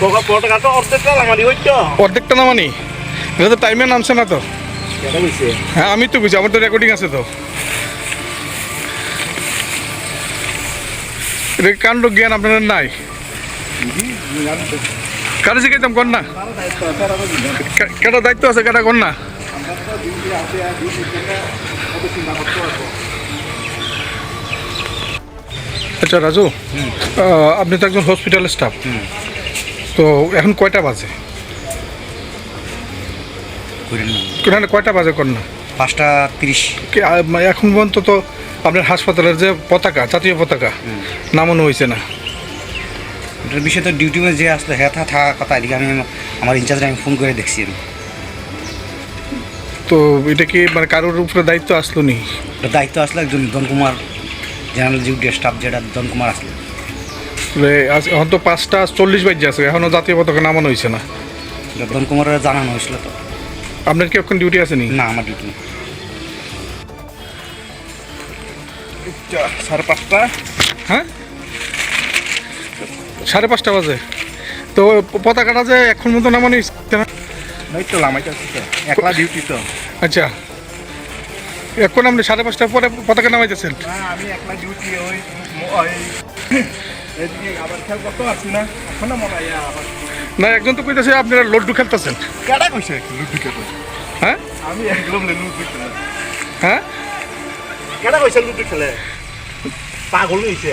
পতাকাটা অর্ধেকটা আমারই হইতো? অর্ধেকটা নামানি এটা তো টাইমে নামছে না তো। হ্যাঁ আমি তো বুঝি আমার তো রেকর্ডিং আছে তো। এটা কাণ্ড জ্ঞান আপনাদের নাই? কারও শিখাইতাম কর না? কেটা দায়িত্ব আছে কেটা কর না? আচ্ছা রাজু আপনি তো একজন হসপিটালের স্টাফ তো এখন কয়টা বাজে? কয়টা বাজে না? পাঁচটা তিরিশ। এখন পর্যন্ত তো আপনার হাসপাতালের যে পতাকা জাতীয় পতাকা নামানো হয়েছে না। এটার বিষয়ে তো ডিউটি যে আসলে হ্যাঁ থা থাকা কথা এদিকে আমি আমার ইনচার্জে আমি ফোন করে দেখছি আমি তো এটা কি মানে কারোর উপরে দায়িত্ব আসলো নি? দায়িত্ব আসলো একজন দন কুমার জেনারেল ডিউটি স্টাফ যেটা দন কুমার আসলে। এখন তো পাঁচটা চল্লিশ বাজে আছে এখনও জাতীয় পতাকা নামানো হয়েছে না। এটা দন কুমারের জানানো হয়েছিল তো। আপনার কি এখন ডিউটি আছে নি? না আমার ডিউটি নেই। সাড়ে পাঁচটা। হ্যাঁ? সাড়ে পাঁচটা বাজে। তো পতাকাটা যে এখন মতো নামানো হয়েছে না? তো একলা ডিউটি তো। আচ্ছা। এখন আপনি সাড়ে পাঁচটার পরে পতাকা নামাইতেছেন? আমি একলা ডিউটি ওই না। একজন তো কইতেছে আপনারা লড্ডু খেলতেছেন। কেডা কইছে লুডু খেতে হ্যাঁ? আমি একদম লুডু খেলে হ্যাঁ? কেডা কইছে লুডু খেলে? পাগল হইছে।